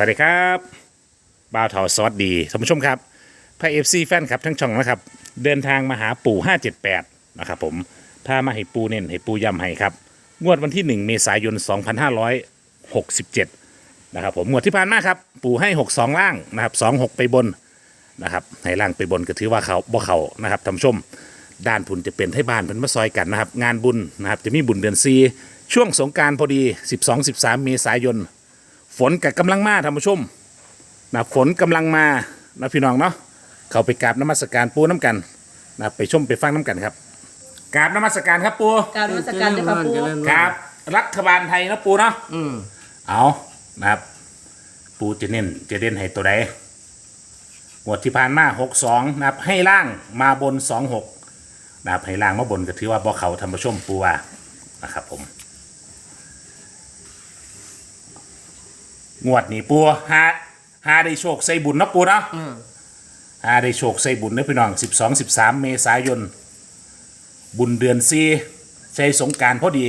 สวัสดีครับบ่าวเถาสวัสดีท่านผู้ชมครับพระเอฟซีแฟนครับทั้งช่องนะครับ เดินทางมาหาปู่ 578 นะครับผมพามาให้ปูเน้นให้ปูย้ำให้ครับ งวดวันที่ 1 เมษายน 2567 นะครับผมงวดที่ผ่านมาครับปู่ให้ 62 ล่างนะครับ 26 ไปบนนะครับให้ล่างไปบนก็ถือว่าเขาบ่เขานะครับท่านผู้ชมด้านพุนจะเป็นให้บ้านเพิ่นมาซอยกันนะครับ งานบุญนะครับจะมีบุญเดือนซีช่วงสงการพอดี 12-13 เมษายน ฝนกับกำลังมาท่านผู้ชมนะฝนกำลังมานะพี่น้องเนาะเขาไปกราบน้ำมัสการปูน้ำกันนะไปชมไปฟังน้ำกันครับกราบน้ำมัสการครับปูการนมัสการเจ้าค่ะปูเจริญครับรัฐบาลไทยนะปูเนาะอืมเอานะครับ ปูจะเน้นจะเด่นให้ตัวใดงวดที่ผ่านมาหกสองนะครับให้ล่างมาบนสองหกนะครับให้ล่างมาบนก็ถือว่าบ่เขาท่านผู้ชมปูว่านะครับผม งวดนี้ปูหาหาได้โชคใส่บุญเนาะปูเนาะอืมหาได้โชคใส่บุญเด้อพี่น้องสิบสองสิบสามเมษายน บุญเดือนซีใช้สงกรารพอดี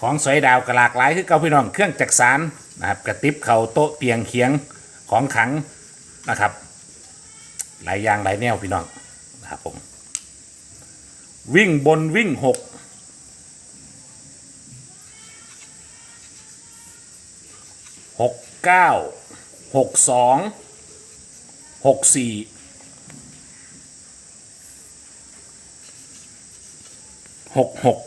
ของสวยดาวกระหลากหลายคือเก่าพี่น้องเครื่องจักสารนะครับกระติบเขาโต๊ะเตียงเคียงของขังนะครับ หลายอย่างหลายแนวพี่น้องนะครับผมวิ่งบนวิ่งหก หกเก้าหกสองหกสี่หกหก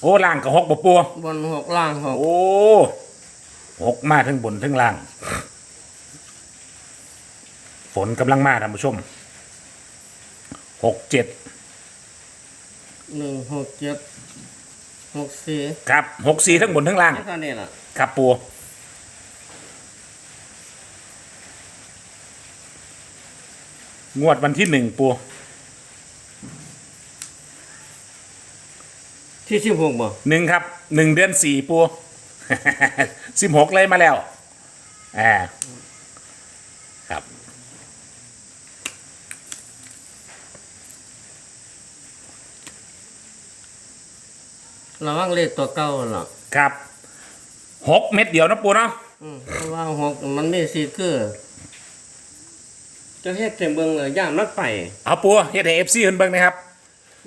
โอ้ล่างกับหกบ่ปัวบนหกล่างหกโอ้หกมาทั้งบนทั้งล่าง ฝนกำลังมาท่านผู้ชม หกเจ็ดหนึ่งหกเจ็ดหกสี่ครับหกสี่ทั้งบนทั้งล่างแค่นี้ล่ะครับปูงวดวันที่หนึ่งปูที่สิบหกบ่หนึ่งครับหนึ่งเดือนสี่ปู สิบหกเลยมาแล้วอ่าครับ ระวังเลขตัวเก้าล่ะครับหกเม็ดเดียวนะปูเนาะอืมเพราะว่าหกมันมีสีคือจะเฮ็ดเต็มเบิ่งเลยย่านมันไปเอาปูเฮ็ดให้เอฟซีเพิ่นเบิ่งนะครับ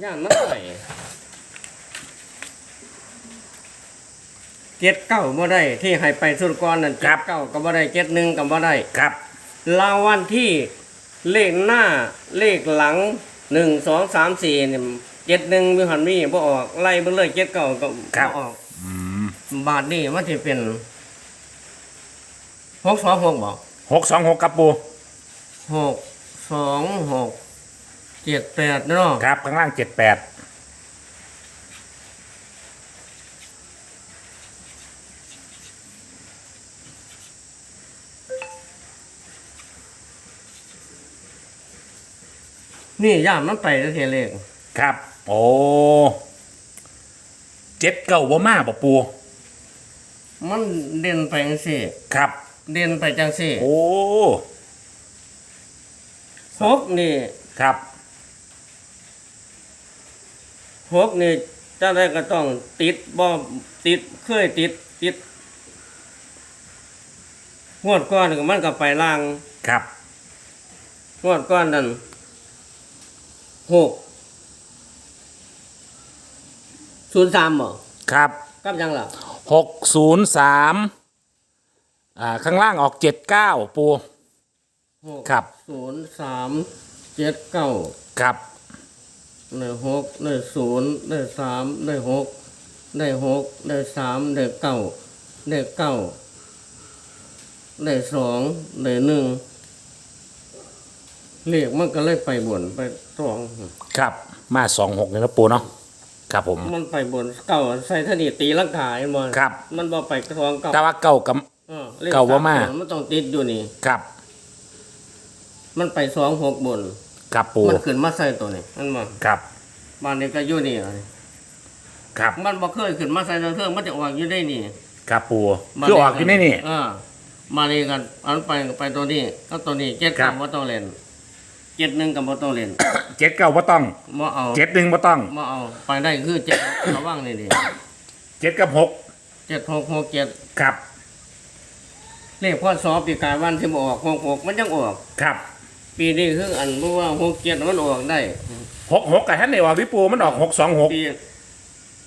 ย่านมันไปเจ็ดเก้าบ่ได้ที่ให้ไปสุดก่อนนั่นครัเจ็บดเก้าก็บ่ได้เจ็ดหนึ่งก็บ่ได้ครับรางวัลที่เลขหน้าเลขหลังหนึ่งสองสามสี่เนี่ย เจ็ดหนึ่งมีหันมีบ่ออกไล่เบิ่งเลยเจ็ดเก้าก็บ่ออกบาทนี่มันจะเป็นหกสองหกบอกหกสองหกครับปูหกสองหกเจ็ดแปดเนาะครับข้างล่างเจ็ดแปดนี่ย่านมันไปแล้วเทียเลขครับ โอ้เจ็ดเก้าบ่มาบ่ปูมันเด่นไปจังสี่ครับ เด่นไปจังสี่โอ้หกนี่ครับหกนี่จะได้ก็ต้องติดบ่ติดเคยติดติดงวดก้อนก็มันก็ไปล่างครับงวดก้อนนั่นหก ศูนย์สามบ่ครับกับยังล่ะหกศูนย์สามอ่าข้างล่างออกเจ็ดเก้าปูหกครับศูนย์สามเจ็ดเก้าครับได้หกได้ศูนย์ได้สามได้หกได้หกได้สามได้เก้าได้เก้าได้สองได้หนึ่งเลขมันก็เลยไปบนไปสองครับมาสองหกเนี่ยนะปูเนาะ ครับผม มันไปบนเก้าใส่ธนีตีลังกายมันครับ มันบ่ไปสองเก้าแต่ว่าเก้ากับ ออลขเก้าว่ามาสตัวมันต้องติดอยู่นี่ ครับมันไปสองหกบน ครับปูมันขึ้นมาใส่ตัวนี้มันมาครับบ้านนี้ก็อยู่นี่เลยครับมันบ่เคยขึ้นมาใส่ตัวเทิงมันจะออกอยู่ได้นี่ครับปูคือออกอยู่ในนี่ เออมานี่กันอันไปก็ไปตัวนี้ก็ตัวนี้เจ็ดครัเก้าบว่าต้องเล่น เเจ็ดหนึ่งกับบ่ต้องเล่นเจ็ดเก้าบ่ต้องบ่เอาเจ็ดหนึ่งบ่ต้องบ่เอาไปได้คือเจ็ดระวังนี่ดิเจ็ดกับหกเจ็ดหกหกเจ็ดครับเลขพ่อสอบปีกายวันที่บออกหกหกมันยังออกครับ ปีนี้คืออันเพราะว่าหกเจ็ดมันออกได้หกหกกับท่านในว่าพี่ปูมันออกหกสองหกปี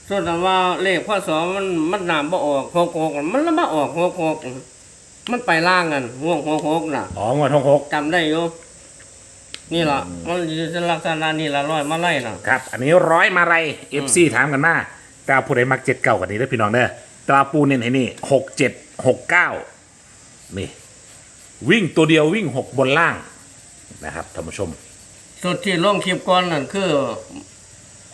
ส่วนแต่ว่าเลขพ่อสอบมันมันนามบ่ออกหกหกมันแล้วมาออกหกหกมันไปล่างกันหกหกหกน่ะอ๋องวดหกหกจำได้อยู่ นี่ล่ะมันจะลักษณะนี่ละร้อยมาไล่น่ะ ครับ อันนี้ร้อยมาไรเอฟซีถามกันมาตาผู้ใดมักเจ็ดเก้ากันนี้เด้อพี่น้องเด้อตาปูเน้นให้นี่หกเจ็ดหกเก้านี่ วิ่งตัวเดียววิ่งหกบนล่างนะครับท่านผู้ชม สุดที่ลงคลิปก่อนนั่นคือ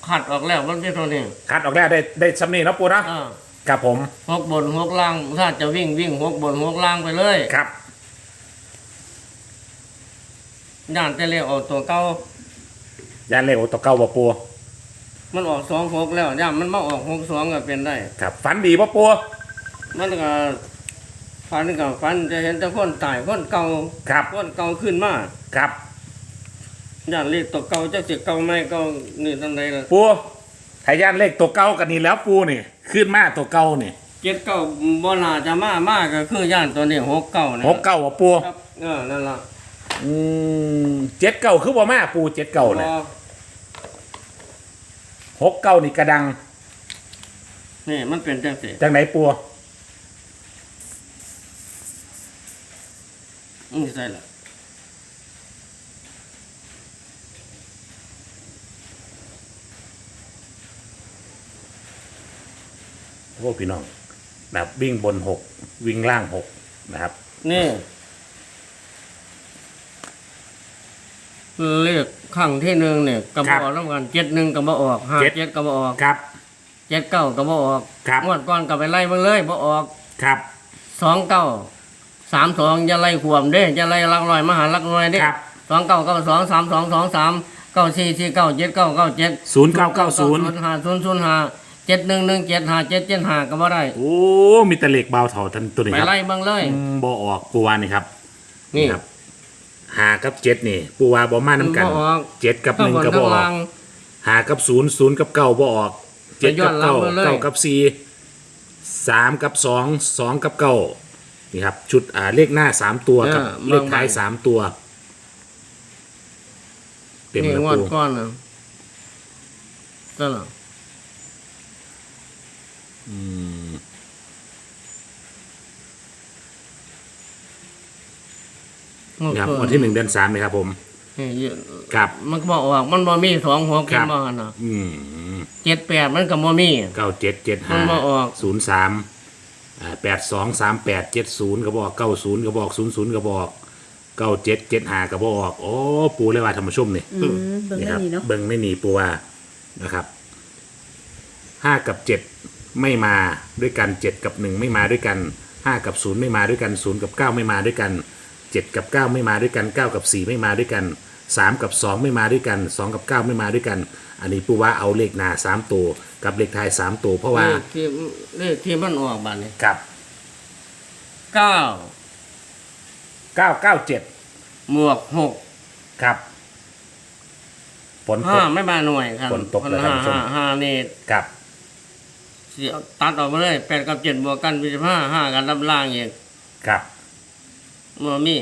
ขัดออกแล้วมันเป็นตัวนี้คัดออกแล้วได้ได้สำนีเนาะปูเนาะอ่าครับผม หกบนหกล่าง ถ้าจะวิ่งวิ่งหกบนหกล่างไปเลย ครับ ย่านแต่เลขออกตัวเก่ายานเลขโอตัวเก้าบ่ปูมันออกสองหกแล้วย่านมันมาออกหกสองก็เป็นได้ ครับฝันดีบ่ปูมันก็ฟันกับฟันจะเห็นแต่คนตายคนเก่าครับคนเก่าขึ้นมาครับย่านเลขตัวเก่าจะสิเก่าไม่เก่านี่ตั้งใดล่ะปูถ้ายานเลขตัวเก้ากันนี่แล้วปูนี่ ขึ้นมาตัวเก้านี่เจ็ดเก่าบ่น่าจะมามากก็คือย่านตัวนี้หกเก่านะหกเก้าบ่ปูครับเออนั่นล่ะ อืมเจ็ดเก้าคือบ่มาปูเจ็ดเก้าเนี่ยพอหกเก้านี่กระดังนี่มันเป็นจังสิจังไหนปูนี่ใช่ละพวกพี่น้องแบบวิ่งบนหกวิ่งล่างหกนะครับ นี่ เลขข้างที่หนึ่งเนี่ยกระบอกน้ำกันเจ็ดหนึ่งกระบอกออกห้าเจ็ดเจ็ดกระบอกออกครับเจ็ดเก้ากระบอกออกครับงวดก่อนก็ไปไล่มาเลยบ่ออกครับสองเก้าสามสองจะไล่ขวมเด้จะไล่ลักลอยมาหาลักลอยเด้ครับสองเก้าเก้าสองสามสองสองสามเก้าสี่สี่เก้าเจ็ดเก้าเก้าเจ็ดศูนย์เก้าเก้าศูนย์ห้าศูนย์ศูนย์ห้าเจ็ดหนึ่งหนึ่งเจ็ดห้าเจ็ดเจ็ดห้าก็บ่ได้โอ้มีแต่เหล็กเบาเท่าทันตัวนี้ไปครับไล่เบ้างเลยอืมบ่ออกปูวานี่ครับ นี่ครับ หากับเจ็ดนี่ ปูวาบ่มาน้ำกันบ่ออกเจ็ดกับหข้างนึ่งบนกับข้าบ่งออล่ากงหากับศูนย์ศูนย์กับเก้าบ่ออกเจ็ดกับเก้าไปย้อนหลังมาเลยเก้ากับสี่สามกับสองสองกับเก้านี่ครับ ชุดอ่าเลขหน้าสามตัวกับเลขท้ายสามตัวเต็มนี่แล้วงวดปูก้อนน่ะนั่นล่ะอืม งวดครับก้อนวันที่หนึ่งเดือนสามเลยครับผมนี่ครับ มันก็บอกออกมันบ่มีสองหกครัเห็นบ บ่หั่นน่ะอืมเจ็ดแปดมันก็บ่มี เก้าเจ็ดเจ็ดมัห้านบ่ออก ศูนย์สามอ่าแปดสองสามแปดเจ็ดศูนย์กระบอกเก้าศูนย์กระบอกศูนย์ศูนย์กระบอกเก้าเจ็ดเจ็ดห้ากระบอกโอ้ปูเลยว่าธรรมชมนี่อืมเบิ่งนี่ได้ครับดีเนาะ เบิ้งไม่หนีปูว่านะครับห้ากับเจ็ดไม่มาด้วยกันเจ็ดกับหนึ่งไม่มาด้วยกันห้ากับศูนย์ไม่มาด้วยกันศูนย์กับเก้าไม่มาด้วยกัน เจ็ดกับเก้าไม่มาด้วยกันเก้ากับสี่ไม่มาด้วยกันสามกับสองไม่มาด้วยกันสองกับเก้าไม่มาด้วยกัน อันนี้ปูว่าเอาเลขหน้าสามตัวกับเลขท้ายสามตัวเพราะว่าเลขที่เลขที่มันออกบัดนี้กับเก้าเก้าเก้าเจ็ดหมวกหกครับฝนตห้าก ไม่มาหน่วยครับฝนตกแล้วท่านห้าผู้ชม ห้าห้านี่ครับสิเอาตัดออกมาเลยแปดกับเจ็ดบวกกันเป็นสิบห้าห้ากันรับล่างอีกครับ บ่มี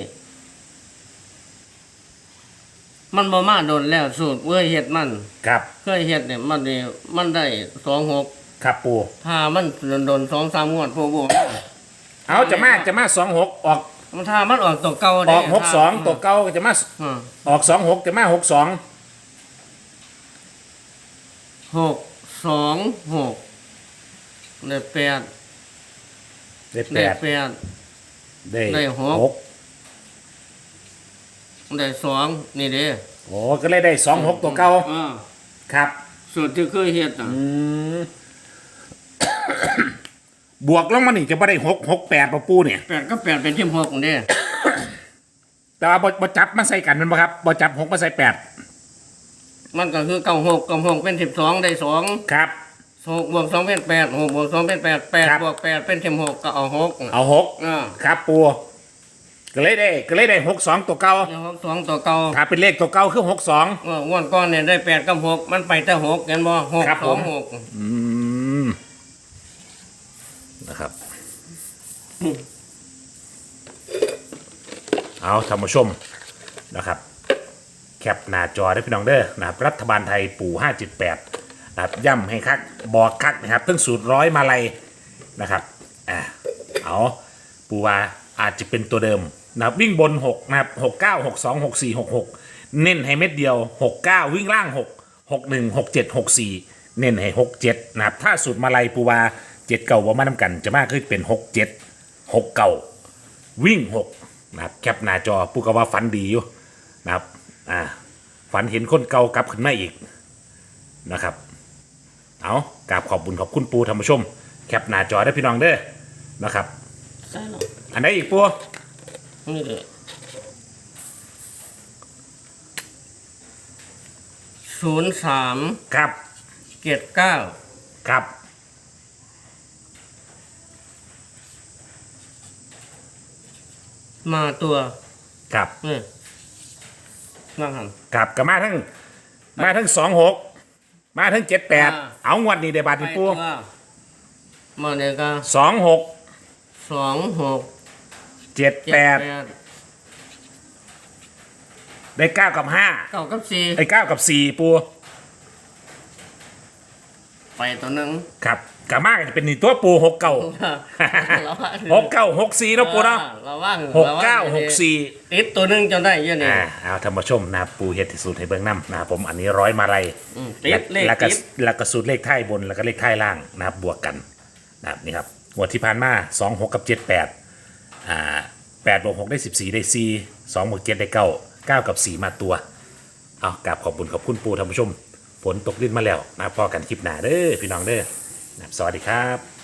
มันบ่มาโดนแล้วสูตรเว้ยเฮ็ดมัน ครับเคยเฮ็ดเนี่ยมันนี่มันได้สองหกครับปูถ้ามันโดนสองสามงวดพวกบ่เอาจะมาจะมาสองหกออกมันถ้ามันออกตัวเก่าอเด้อกหกสองตัวเก้าก็จะมาอืมออกสองหกจะมาหกสองหกสองหกได้แปดได้แปได้ดแปดได้ได้หกหก ได้สองนี่เด้โอ้ก็เลยได้สองหกตัวเก้าอ่าครับ สูตรที่เคยเฮ็ดอะอืม บวกลงมานี่จะไม่ได้หกหกแปดปะปูเนี่ย แปดก็แปดเป็นที่หกเด้แต่ว่าบ่บ่จับมาใส่กันแมันบ่ครับบ่จับหกมาใส่แปดมันก็คือเก้าหกกับหกเป็นสิบสองได้สองครับ หกบวกสองเป็นแปดหกบวกสองเป็นแปดแปดครับ บวกแปดเป็นสิบหกก็เอาหกเอาหกอ่าครับปู กก็เลยได้ก็เลยได้หกสองตัวเก่าแล้วหกสองตัวเก่าถ้าเป็นเลขตัวเก่าคือหกสองเมื่อวันก่อนเนี่ยได้แปดกับหกมันไปแต่หกเห็นบ่หกครับสผอมงหกอืมนะครับ เอาท่านผู้ชมนะครับ แคปหน้าจอได้พี่น้องเด้อนะครับรัฐบาลไทยปู่578นะครับย่ำให้คักบอกคักนะครับตั้งสูตรร้อยมาลัยนะครับอ่าเอาปู่ว่าอาจจะเป็นตัวเดิม นะครับวิ่งบน6นะครับ69 62 64 66 เน้นให้เม็ดเดียว 69 วิ่งล่าง 6 61 67 64 เน้นให้ 67นะครับถ้าสูตรมาลัยปูวา7เก่าว่ามาน้ำกันจะมากขึ้นเป็น 67 6เก่าวิ่งหกนะครับแคปหน้าจอปูก็ว่าฝันดีอยู่นะครับอ่าฝันเห็นคนเก่ากลับขึ้นมาอีกนะครับเอากราบขอบบุญขอบคุณปูธรรมชม แคปหน้าจอได้พี่น้องเด้อนะครับใช่หรออันไหนอีกปู นี่เลยศูนย์สามครับเจ็ดเก้าครับมาตัวครับนี่ว่าหัน ครับกับมาทั้งมาทั้งสองหกมาทั้งเจ็ดแปดอ่า เอางวดนี้ได้บาทไปนี่ปูตัวมาเนี่ยก็สองหกสองหก เจ็ดเจ็ดแปดแปดได้เก้ากับห้าเก้ากับสี่ไอ้เก้ากับสี่ปูไปตัวหนึ่งครับกับมากจะเป็นนี่ตัวปูหกเก้าเราว่าหกเก้าหกสี่เนาะปูเนาะเราว่าหกเก้าหกสี่ติดตัวหนึ่งจนได้เยอะนี่อ่าเอาธรรมชมนะครับปูเฮ็ดที่สุดให้เบื้องน้ำนะครับผมอันนี้ร้อยมาลัยอืมติดเลขแล้วก็ติดแล้วก็สูตรเลขท้ายบนแล้วก็เลขท้ายล่างนะครับบวกกันนะครับนี่ครับงวดที่ผ่านมาสองหกกับเจ็ดแปด อ่าแปดบวกหกได้สิบสี่ได้สี่สองบวกเจ็ดได้เก้าเก้ากับสี่มาตัว เอากราบขอบคุณขอบคุณปูท่านผู้ชม ฝนตกดินมาแล้วนะพอกันคลิปหน้าเด้อพี่น้องเด้อนะครับสวัสดีครับ